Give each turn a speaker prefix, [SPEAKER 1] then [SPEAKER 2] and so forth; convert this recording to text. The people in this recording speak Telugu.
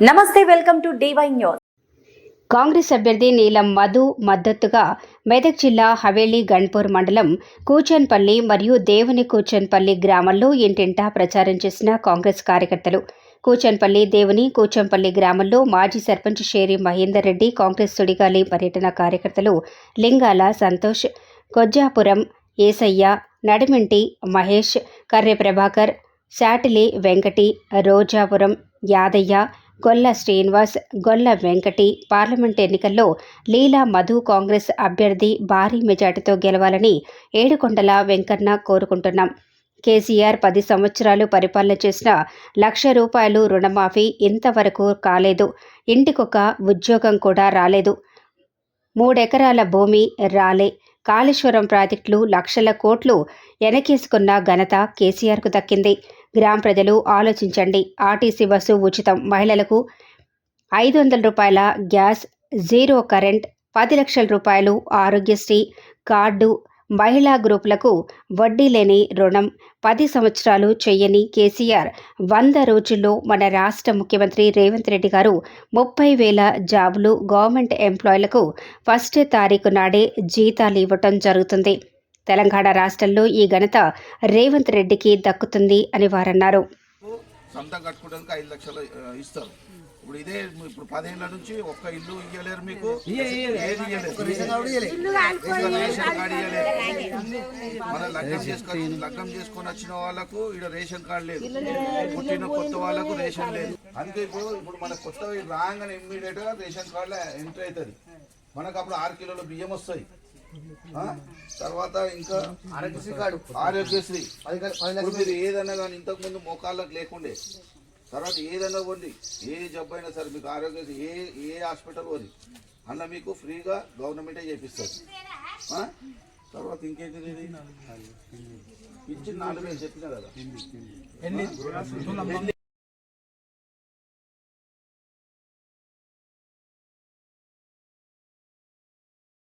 [SPEAKER 1] నమస్తే welcome to DY news.
[SPEAKER 2] Congress అభ్యర్థి నీలం మధు మద్దతుగా మెదక్ జిల్లా హవేలీ గణ్పూర్ మండలం కూచన్పల్లి మరియు దేవుని కూచన్పల్లి గ్రామంలో ఇంటింటా ప్రచారం చేసిన కాంగ్రెస్ కార్యకర్తలు. కూచన్పల్లి దేవుని కూచంపల్లి గ్రామంలో మాజీ సర్పంచ్ షేరి మహేందర్ రెడ్డి కాంగ్రెస్ సుడిగాలి పర్యటన కార్యకర్తలు లింగాల సంతోష్ కొజ్జాపురం ఏసయ్య నడిమింటి మహేష్ కర్రె ప్రభాకర్ శాటిలి వెంకటి రోజాపురం యాదయ్య గొల్ల శ్రీనివాస్ గొల్ల వెంకటి పార్లమెంట్ ఎన్నికల్లో లీలా మధు కాంగ్రెస్ అభ్యర్థి భారీ మెజార్టీతో గెలవాలని ఏడుకొండల వెంకన్న కోరుకుంటున్నాం. కేసీఆర్ పది సంవత్సరాలు పరిపాలన చేసిన లక్ష రూపాయలు రుణమాఫీ ఇంతవరకు కాలేదు. ఇంటికొక ఉద్యోగం కూడా రాలేదు. మూడెకరాల భూమి రాలే. కాళేశ్వరం ప్రాజెక్టులు లక్షల కోట్లు వెనకేసుకున్న ఘనత కేసీఆర్కు దక్కింది. గ్రామ ప్రజలు ఆలోచించండి. ఆర్టీసీ బస్సు ఉచితం. మహిళలకు ఐదు వందల రూపాయల గ్యాస్ జీరో కరెంట్ పది లక్షల రూపాయలు ఆరోగ్యశ్రీ కార్డు మహిళా గ్రూపులకు వడ్డీ లేని రుణం పది సంవత్సరాలు చెయ్యని కేసీఆర్. వంద రోజుల్లో మన రాష్ట్ర ముఖ్యమంత్రి రేవంత్ రెడ్డి గారు ముప్పై వేల జాబులు గవర్నమెంట్ ఎంప్లాయీలకు ఫస్ట్ తారీఖు నాడే జీతాలు ఇవ్వటం జరుగుతుంది. తెలంగాణ రాష్ట్రంలో ఈ ఘనత రేవంత్ రెడ్డికి దక్కుతుంది అని వారన్నారు.
[SPEAKER 3] కట్టుకోవడానికి లక్షలు ఇస్తారు. ఇప్పుడు ఇదే ఇప్పుడు పదేళ్ళ నుంచి ఒక్క ఇల్లు ఇయ్యలేరు మీకు. కార్డు మన లగ్గం చేసుకొని లగ్గం చేసుకొని వచ్చిన వాళ్ళకు ఇక్కడ రేషన్ కార్డు లేదు. పుట్టిన కొత్త వాళ్ళకు రేషన్ లేదు. అందుకే ఇప్పుడు ఇప్పుడు మన కొత్త రాగానే ఇమ్మీడియట్గా రేషన్ కార్డులో ఎంట్రీ అవుతుంది. మనకు అప్పుడు ఆరు కిలోల బియ్యం వస్తాయి ఆ? తర్వాత ఇంకా ఆరోగ్యశ్రీ కార్డు. ఆరోగ్యశ్రీ. మీరు ఏదన్నా కానీ ఇంతకు ముందు మోకాళ్ళకు లేకుండే తర్వాత ఏదన్నా పోండి. ఏ జబ్బు అయినా సరే మీకు ఆరోగ్యశ్రీ ఏ ఏ హాస్పిటల్ పోది అన్న మీకు ఫ్రీగా గవర్నమెంటే చేపిస్తుంది. ఆ? తర్వాత ఇంకేంటిది ఇది? ఇచ్చి నాలుగు వేలు చెప్పిన కదా.